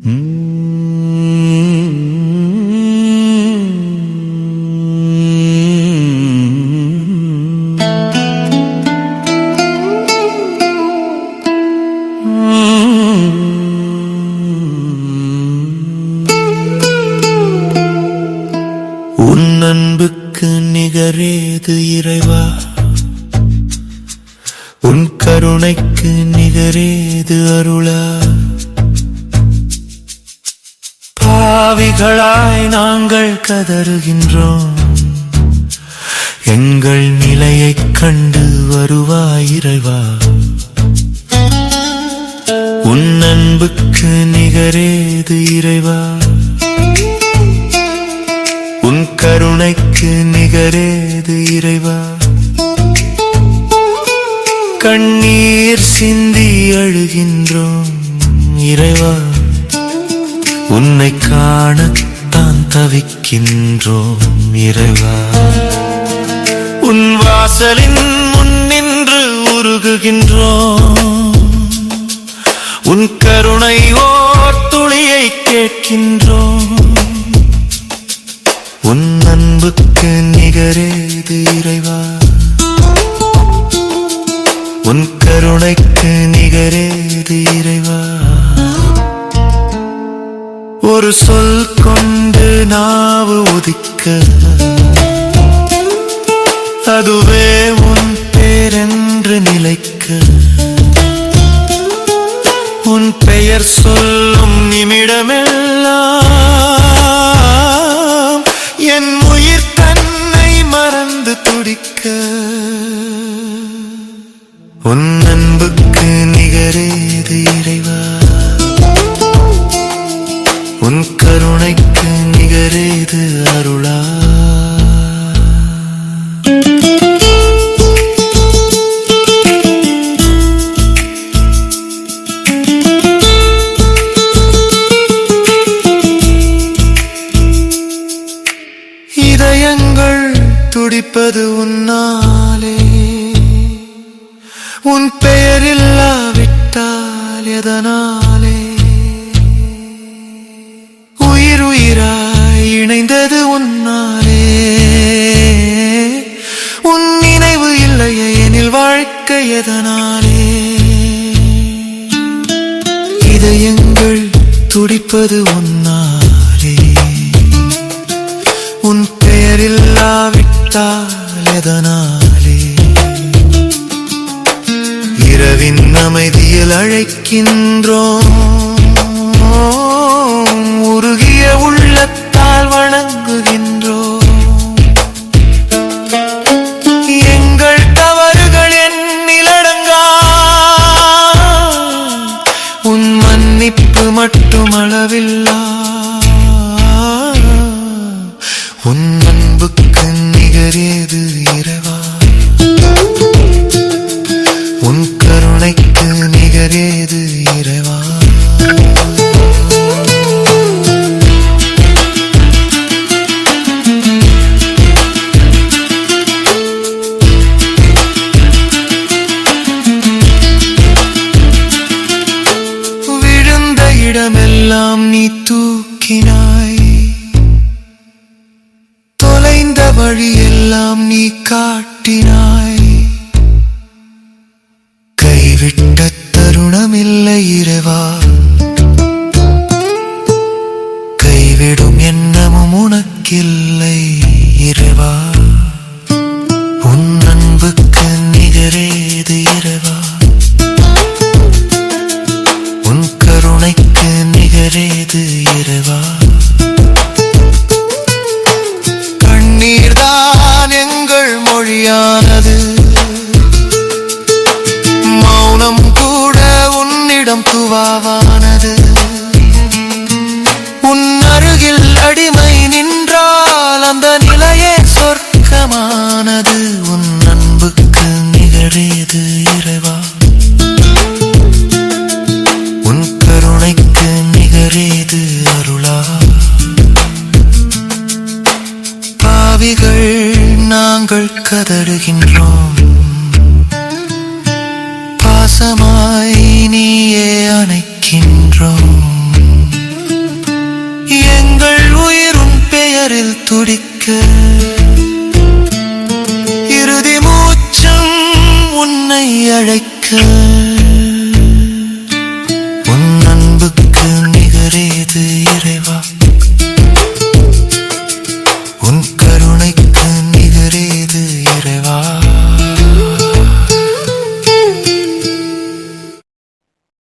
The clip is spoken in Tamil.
உன் அன்புக்கு நிகரேது இறைவா? உன் கருணைக்கு நிகரேது அருளா? பாவிகளாய் நாங்கள் கதறுகின்றோம். எங்கள் நிலையைக் கண்டு வருவாய் இறைவா. உன் அன்புக்கு நிகரேது இறைவா. உன் கருணைக்கு நிகரேது இறைவா. கண்ணீர் சிந்தி அழுகின்றோம் இறைவா. உன்னை காணத்தான் தவிக்கின்றோம் இறைவா. உன் வாசலின் முன் நின்று உருகுகின்றோம். உன் கருணை ஓர் துளியை கேட்கின்றோம். உன் அன்புக்கு நிகரேது இறைவா. உன் கருணைக்கு நிகரேது இறைவா. ஒரு சொல் கொண்டு நாவு ஒதுக்க அதுவே உன் பேரென்று நிலைக்க. உன் பெயர் சொல்லும் நிமிடமெல்லாம் என் உயிர் தன்னை மறந்து துடிக்க. உன் செய்து அருளா. இதயங்கள் துடிப்பது உன்னாலே. உன் பெயரில்லாவிட்டால் எதனாலே? உயிர் இதயங்கள் துடிப்பது ஒன்னாலே உன் பெயரில்லாவிட்டால் எதனாலே? இரவின் அமைதியில் அழைக்கின்றோம். மன்னிப்பு மட்டும் அளவில்லா. உன் அன்புக்கு நிகரேது இரவா? நோக்கினாய். தொலைந்த வழியெல்லாம் நீ காட்டினாய். நிகரேது இரவா கண்ணீர்தான் எங்கள் மொழியானது. மௌனம் கூட உன்னிடம் துவாவானது. உன் அருகில் அடிமை நின்றால் அந்த நிலையே சொர்க்கமா? கதடுகின்றோம் பாசமாய் நீயே அணைக்கின்றோம். எங்கள் உயிரும் பெயரில் துடிக்க. இறுதி மூச்சம் உன்னை அழைக்க.